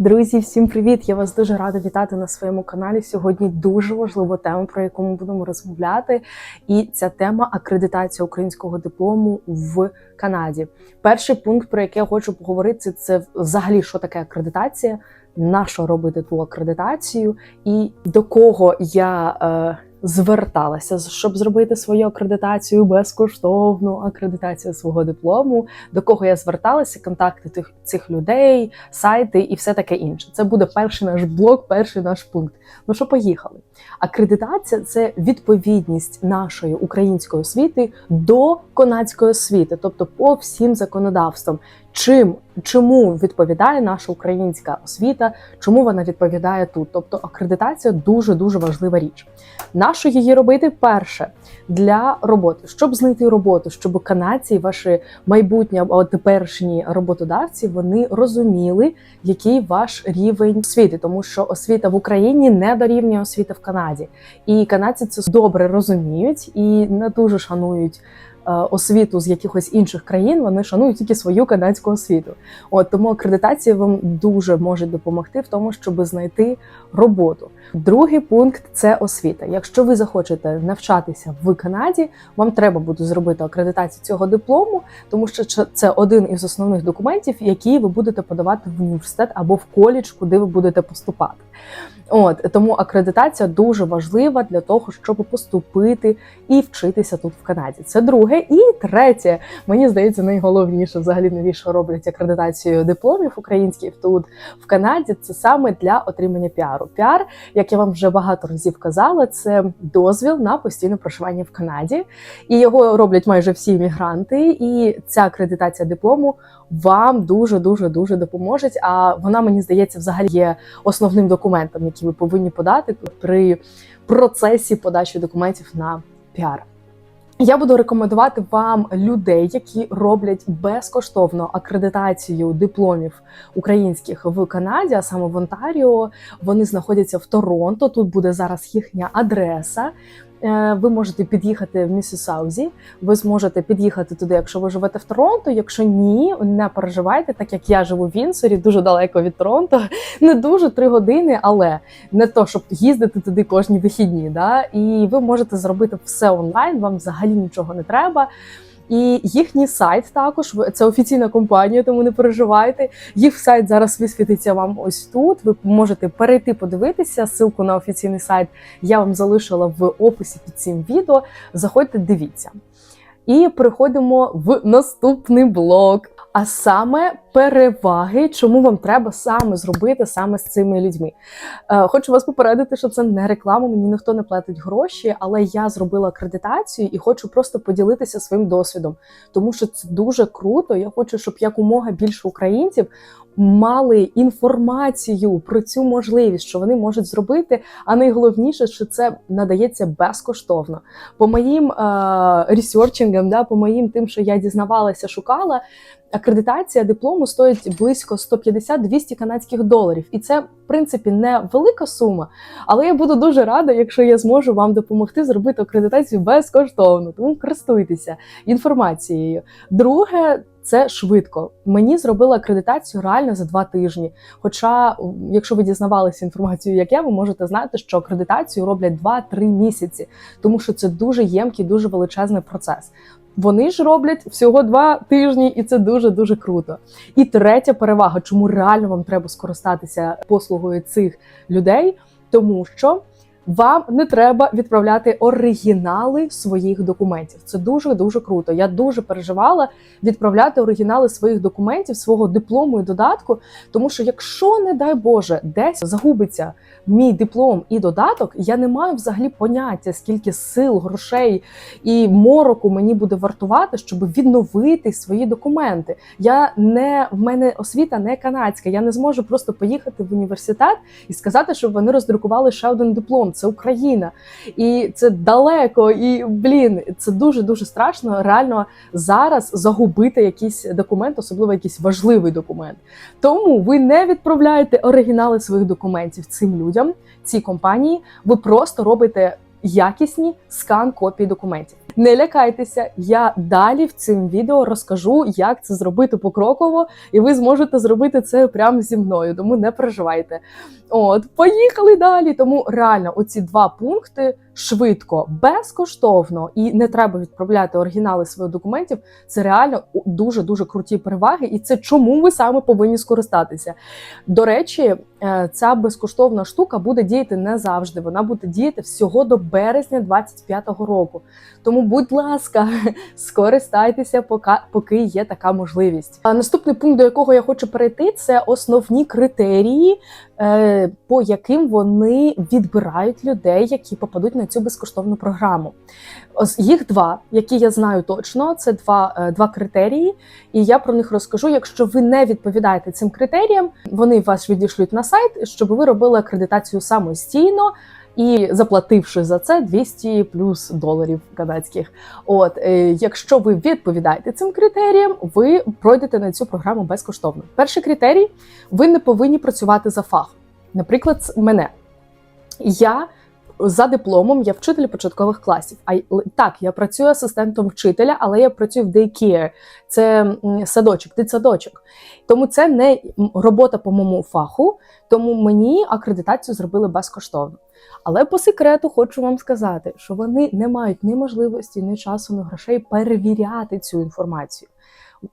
Друзі, всім привіт! Я вас дуже рада вітати на своєму каналі. Сьогодні дуже важлива тема, про яку ми будемо розмовляти. І ця тема акредитація українського диплому в Канаді. Перший пункт, про який я хочу поговорити, це взагалі що таке акредитація, на що робити ту акредитацію, і до кого я. Е, Зверталася, щоб зробити свою акредитацію безкоштовну акредитацію свого диплому. До кого я зверталася, контакти тих цих людей, сайти і все таке інше. Це буде перший наш блок, перший наш пункт. Ну що, поїхали? Акредитація це відповідність нашої української освіти до канадської освіти, тобто по всім законодавствам. Чим чому відповідає наша українська освіта, чому вона відповідає тут? Тобто акредитація дуже дуже важлива річ. Нащо її робити перше для роботи, щоб знайти роботу, щоб канадці, ваші майбутні або теперішні роботодавці, вони розуміли, який ваш рівень освіти, тому що освіта в Україні не дорівнює освіти в Канаді, і канадці це добре розуміють і не дуже шанують. Е, освіту з якихось інших країн, вони шанують тільки свою канадську освіту. От тому акредитація вам дуже може допомогти в тому, щоб знайти роботу. Другий пункт це освіта. Якщо ви захочете навчатися в Канаді, вам треба буде зробити акредитацію цього диплому, тому що це один із основних документів, які ви будете подавати в університет або в коледж, куди ви будете поступати. От тому акредитація дуже важлива для того, щоб поступити і вчитися тут в Канаді. Це друге. І третє, мені здається, найголовніше взагалі навіщо роблять акредитацію дипломів українських тут в Канаді. Це саме для отримання піару. Піар, як я вам вже багато разів казала, це дозвіл на постійне проживання в Канаді, і його роблять майже всі іммігранти. І ця акредитація диплому вам дуже дуже дуже допоможе. А вона мені здається, взагалі є основним документом, який ви повинні подати при процесі подачі документів на піар. Я буду рекомендувати вам людей, які роблять безкоштовно акредитацію дипломів українських в Канаді, а саме в Онтаріо. Вони знаходяться в Торонто. Тут буде зараз їхня адреса. Е, ви можете під'їхати в Місісаузі, ви зможете під'їхати туди, якщо ви живете в Торонто. Якщо ні, не переживайте, так як я живу в Вінсорі, дуже далеко від Торонто, не дуже три години, але не то, щоб їздити туди кожні вихідні. Да? І ви можете зробити все онлайн, вам взагалі нічого не треба. І їхній сайт також це офіційна компанія, тому не переживайте. Їх сайт зараз висвітиться вам ось тут. Ви можете перейти подивитися. Ссылку на офіційний сайт я вам залишила в описі під цим відео. Заходьте, дивіться. І переходимо в наступний блок а саме переваги, чому вам треба саме зробити саме з цими людьми. Е, хочу вас попередити, що це не реклама, мені ніхто не платить гроші, але я зробила акредитацію і хочу просто поділитися своїм досвідом, тому що це дуже круто. Я хочу, щоб якомога більше українців мали інформацію про цю можливість, що вони можуть зробити. А найголовніше, що це надається безкоштовно. По моїм е ресерчингам, да, по моїм тим, що я дізнавалася, шукала. Акредитація диплому стоїть близько 150-200 канадських доларів, і це в принципі не велика сума. Але я буду дуже рада, якщо я зможу вам допомогти зробити акредитацію безкоштовно. Тому користуйтеся інформацією. Друге це швидко. Мені зробили акредитацію реально за два тижні. Хоча, якщо ви дізнавалися інформацію, як я, ви можете знати, що акредитацію роблять 2-3 місяці, тому що це дуже ємкий, дуже величезний процес. Вони ж роблять всього два тижні, і це дуже дуже круто. І третя перевага, чому реально вам треба скористатися послугою цих людей, тому що вам не треба відправляти оригінали своїх документів. Це дуже дуже круто. Я дуже переживала відправляти оригінали своїх документів, свого диплому і додатку. Тому що, якщо, не дай Боже, десь загубиться мій диплом і додаток, я не маю взагалі поняття, скільки сил, грошей і мороку мені буде вартувати, щоб відновити свої документи. Я не в мене освіта не канадська. Я не зможу просто поїхати в університет і сказати, щоб вони роздрукували ще один диплом це Україна, і це далеко. І блін, це дуже дуже страшно. Реально зараз загубити якийсь документ, особливо якийсь важливий документ. Тому ви не відправляєте оригінали своїх документів цим людям, цій компанії. Ви просто робите якісні скан копії документів. Не лякайтеся, я далі в цим відео розкажу, як це зробити покроково, і ви зможете зробити це прямо зі мною, тому не переживайте. От, поїхали далі. Тому реально, оці два пункти швидко, безкоштовно і не треба відправляти оригінали своїх документів. Це реально дуже дуже круті переваги, і це чому ви саме повинні скористатися. До речі, е, ця безкоштовна штука буде діяти не завжди. Вона буде діяти всього до березня 25-го року. Тому, будь ласка, скористайтеся, поки, є така можливість. Наступний пункт, до якого я хочу перейти, це основні критерії, по яким вони відбирають людей, які попадуть на цю безкоштовну програму. Їх два, які я знаю точно. Це два, е, два критерії, і я про них розкажу. Якщо ви не відповідаєте цим критеріям, вони вас відійшлють на сайт, щоб ви робили акредитацію самостійно. І заплативши за це 200 плюс доларів канадських. От е, якщо ви відповідаєте цим критеріям, ви пройдете на цю програму безкоштовно. Перший критерій: ви не повинні працювати за фах. Наприклад, мене я за дипломом я вчитель початкових класів. А так, я працюю асистентом вчителя, але я працюю в daycare. Це садочок, дитсадочок. Тому це не робота по моєму фаху, тому мені акредитацію зробили безкоштовно. Але по секрету хочу вам сказати, що вони не мають ні можливості, ні часу, ні грошей перевіряти цю інформацію.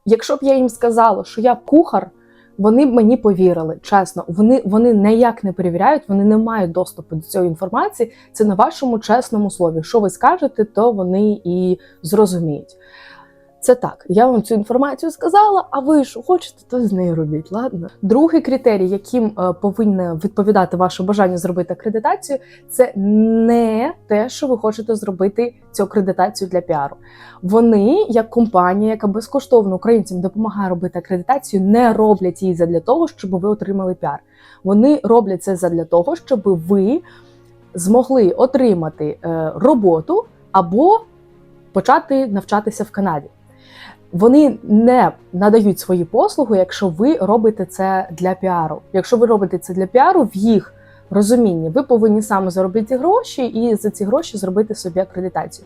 Якщо б я їм сказала, що я кухар, вони мені повірили. Чесно, вони, вони ніяк не перевіряють, вони не мають доступу до цієї інформації. Це на вашому чесному слові. Що ви скажете, то вони і зрозуміють. Це так, я вам цю інформацію сказала, а ви що хочете, то з нею робіть. Ладно. Другий критерій, яким е, повинне відповідати ваше бажання зробити акредитацію, це не те, що ви хочете зробити цю акредитацію для піару. Вони, як компанія, яка безкоштовно українцям допомагає робити акредитацію, не роблять її задля того, щоб ви отримали піар. Вони роблять це задля того, щоб ви змогли отримати е, роботу або почати навчатися в Канаді. Вони не надають свої послуги, якщо ви робите це для піару. Якщо ви робите це для піару, в їх розумінні ви повинні саме заробити гроші і за ці гроші зробити собі акредитацію.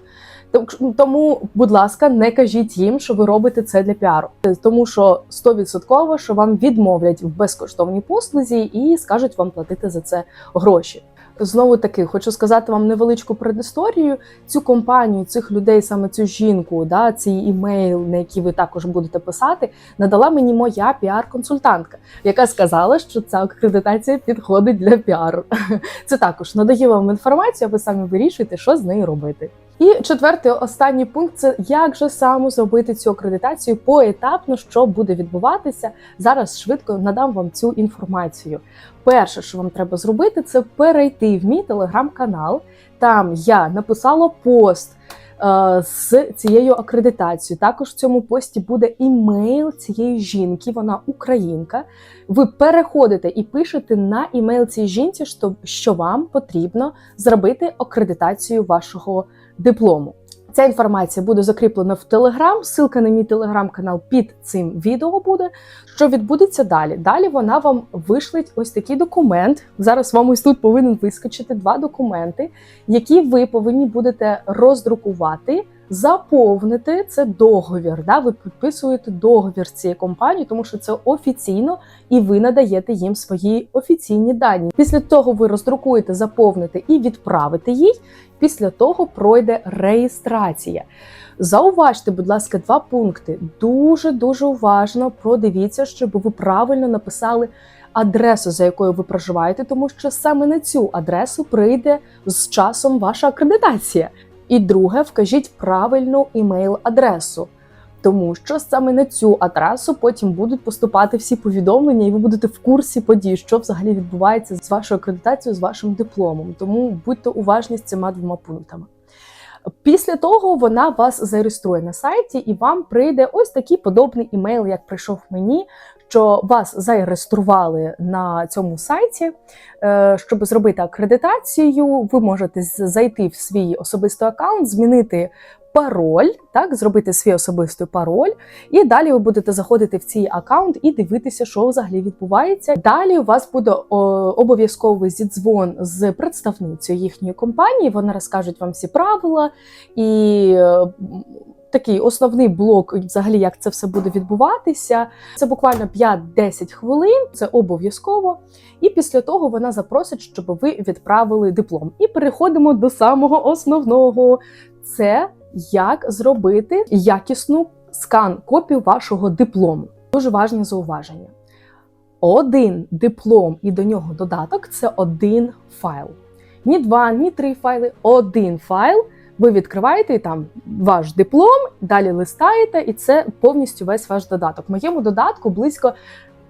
Тому- будь ласка, не кажіть їм, що ви робите це для піару, тому що 100% що вам відмовлять в безкоштовній послузі і скажуть вам платити за це гроші. Знову таки, хочу сказати вам невеличку предісторію. Цю компанію, цих людей, саме цю жінку, да, цей імейл, на який ви також будете писати, надала мені моя піар-консультантка, яка сказала, що ця акредитація підходить для піару. Це також надає вам інформацію, а ви самі вирішуєте, що з нею робити. І четвертий останній пункт це як же саме зробити цю акредитацію поетапно, що буде відбуватися. Зараз швидко надам вам цю інформацію. Перше, що вам треба зробити, це перейти в мій телеграм-канал. Там я написала пост е, з цією акредитацією. Також в цьому пості буде імейл цієї жінки, вона українка. Ви переходите і пишете на імейл цій жінці, що, вам потрібно зробити акредитацію вашого диплому. Ця інформація буде закріплена в Телеграм. Ссылка на мій телеграм-канал під цим відео буде. Що відбудеться далі? Далі вона вам вишлить ось такий документ. Зараз вам ось тут повинен вискочити два документи, які ви повинні будете роздрукувати. Заповнити це договір. Да? Ви підписуєте договір з цією компанією, тому що це офіційно, і ви надаєте їм свої офіційні дані. Після того ви роздрукуєте, заповните і відправите їй. Після того пройде реєстрація. Зауважте, будь ласка, два пункти. Дуже дуже уважно продивіться, щоб ви правильно написали адресу, за якою ви проживаєте, тому що саме на цю адресу прийде з часом ваша акредитація. І друге, вкажіть правильну імейл-адресу. Тому що саме на цю адресу потім будуть поступати всі повідомлення, і ви будете в курсі подій, що взагалі відбувається з вашою акредитацією, з вашим дипломом. Тому будьте уважні з цими двома пунктами. Після того вона вас зареєструє на сайті, і вам прийде ось такий подобний імейл, як прийшов мені, що вас зареєстрували на цьому сайті. Е, Щоб зробити акредитацію, ви можете зайти в свій особистий аккаунт, змінити пароль, так, зробити свій особистий пароль, і далі ви будете заходити в цей аккаунт і дивитися, що взагалі відбувається. Далі у вас буде обов'язковий зідзвон з представницею їхньої компанії. Вони розкажуть вам всі правила і. Такий основний блок, взагалі, як це все буде відбуватися. Це буквально 5-10 хвилин, це обов'язково. І після того вона запросить, щоб ви відправили диплом. І переходимо до самого основного: це як зробити якісну скан-копію вашого диплому. Дуже важне зауваження. Один диплом і до нього додаток це один файл. Ні два, ні три файли, один файл. Ви відкриваєте і там ваш диплом, далі листаєте, і це повністю весь ваш додаток. Моєму додатку близько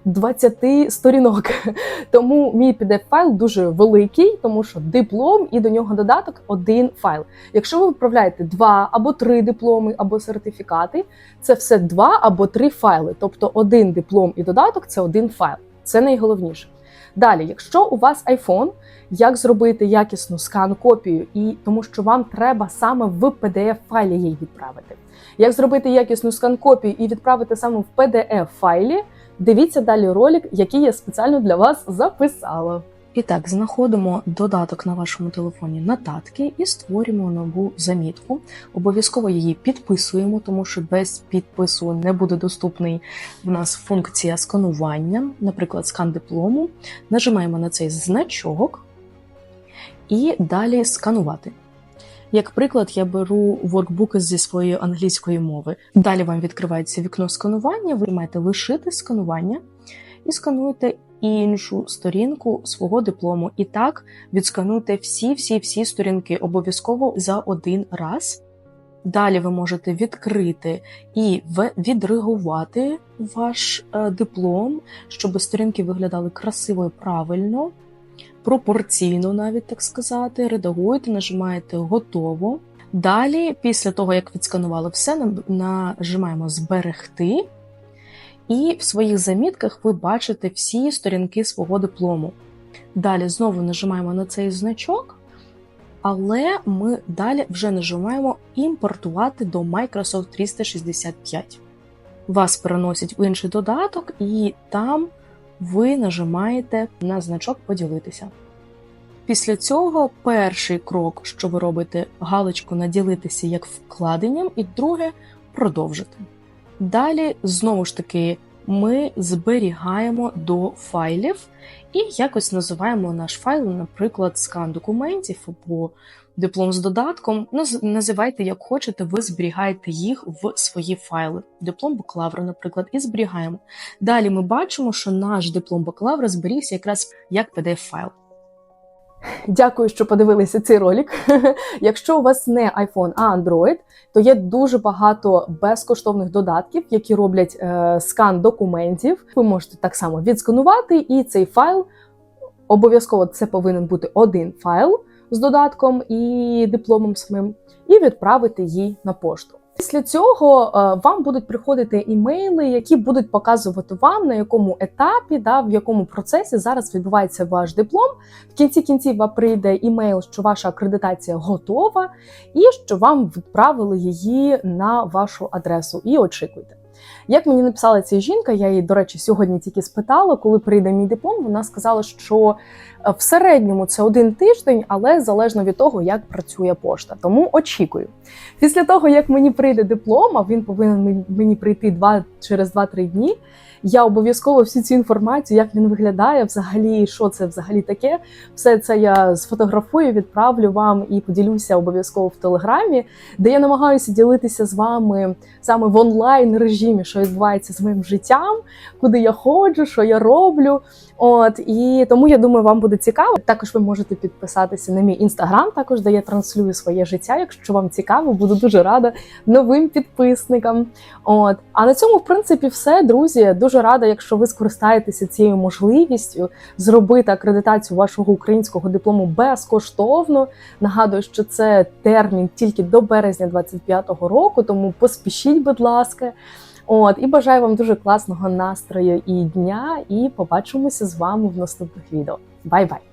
20 сторінок. Тому мій pdf файл дуже великий, тому що диплом і до нього додаток один файл. Якщо ви відправляєте два або три дипломи, або сертифікати, це все два або три файли. Тобто один диплом і додаток це один файл. Це найголовніше. Далі, якщо у вас iPhone, як зробити якісну скан-копію, і тому що вам треба саме в pdf файлі її відправити. Як зробити якісну скан-копію і відправити саме в pdf файлі? Дивіться далі ролик, який я спеціально для вас записала. І так, знаходимо додаток на вашому телефоні нотатки і створюємо нову замітку. Обов'язково її підписуємо, тому що без підпису не буде доступний в нас функція сканування, наприклад, скан диплому. Нажимаємо на цей значок і далі сканувати. Як приклад, я беру воркбуки зі своєї англійської мови. Далі вам відкривається вікно сканування, ви маєте лишити сканування і скануєте іншу сторінку свого диплому. І так відскануйте всі-всі-всі сторінки обов'язково за один раз. Далі ви можете відкрити і відрегувати ваш е, диплом, щоб сторінки виглядали красиво і правильно пропорційно, навіть так сказати, редагуєте, нажимаєте готово. Далі, після того, як відсканували все, нажимаємо зберегти, і в своїх замітках ви бачите всі сторінки свого диплому. Далі знову нажимаємо на цей значок, але ми далі вже нажимаємо імпортувати до Microsoft 365. Вас переносять в інший додаток, і там ви нажимаєте на значок поділитися. Після цього перший крок, що ви робите, галочку наділитися як вкладенням, і друге продовжити. Далі, знову ж таки, ми зберігаємо до файлів і якось називаємо наш файл, наприклад, скан документів або диплом з додатком. Називайте, як хочете, ви зберігаєте їх в свої файли. Диплом бакалавра, наприклад, і зберігаємо. Далі ми бачимо, що наш диплом бакалавра зберігся якраз як pdf файл. Дякую, що подивилися цей ролик. Якщо у вас не iPhone, а Android, то є дуже багато безкоштовних додатків, які роблять е, скан документів. Ви можете так само відсканувати, і цей файл обов'язково це повинен бути один файл з додатком і дипломом самим, і відправити її на пошту. Після цього е, вам будуть приходити імейли, які будуть показувати вам, на якому етапі, да, в якому процесі зараз відбувається ваш диплом. В кінці кінців вам прийде імейл, що ваша акредитація готова, і що вам відправили її на вашу адресу. І очікуйте. Як мені написала ця жінка, я її, до речі, сьогодні тільки спитала, коли прийде мій диплом. Вона сказала, що е, в середньому це один тиждень, але залежно від того, як працює пошта. Тому очікую. Після того, як мені прийде диплом, а він повинен мені прийти два через 2-3 дні. Я обов'язково всю цю інформацію, як він виглядає, взагалі, що це взагалі таке. Все це я сфотографую, відправлю вам і поділюся обов'язково в телеграмі, де я намагаюся ділитися з вами саме в онлайн режимі, що відбувається з моїм життям, куди я ходжу, що я роблю. От і тому я думаю, вам буде цікаво. Також ви можете підписатися на мій інстаграм, також де я транслюю своє життя. Якщо вам цікаво, буду дуже рада новим підписникам. От а на цьому, в принципі, все, друзі. Дуже рада, якщо ви скористаєтеся цією можливістю зробити акредитацію вашого українського диплому безкоштовно. Нагадую, що це термін тільки до березня 25-го року, тому поспішіть, будь ласка. От і бажаю вам дуже класного настрою і дня. І побачимося з вами в наступних відео. Бай-бай!